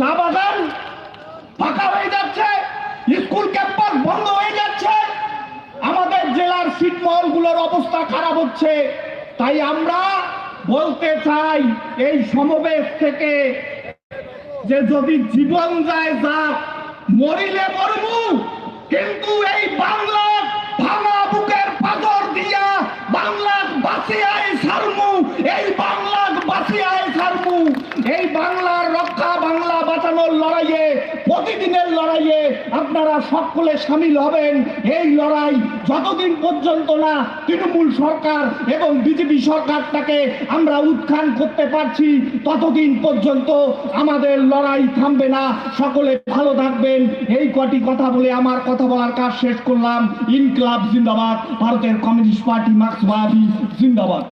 চা বাগান ফাঁকা হয়ে যাচ্ছে, স্কুল ক্যাম্পাস বন্ধ হয়ে যাচ্ছে, আমাদের জেলার ছিটমহলগুলোর অবস্থা খারাপ হচ্ছে। তাই আমরা বলতে চাই, এই সমাবেশ থেকে যে যদি জীবন যায় যাক, মরিলে মরমু কিন্তু এই বাংলা ভাঙা বুকের পাথর দিয়া বাংলার বাঁচিয়ায় সারমু এই বাংলার বাঁচিয়ায় সারমু এই বাংলার রক্ষা লড়াইয়ে, প্রতিদিনের লড়াইয়ে আপনারা সকলে সামিল হবেন। এই লড়াই যতদিন পর্যন্ত না তৃণমূল সরকার এবং বিজেপি সরকারটাকে আমরা উত্থান করতে পারছি, ততদিন পর্যন্ত আমাদের লড়াই থামবে না। সকলে ভালো থাকবেন। এই কটি কথা বলে আমার কথা বলার কাজ শেষ করলাম। ইনকলাব জিন্দাবাদ। ভারতের কমিউনিস্ট পার্টি মার্ক্সবাদী জিন্দাবাদ।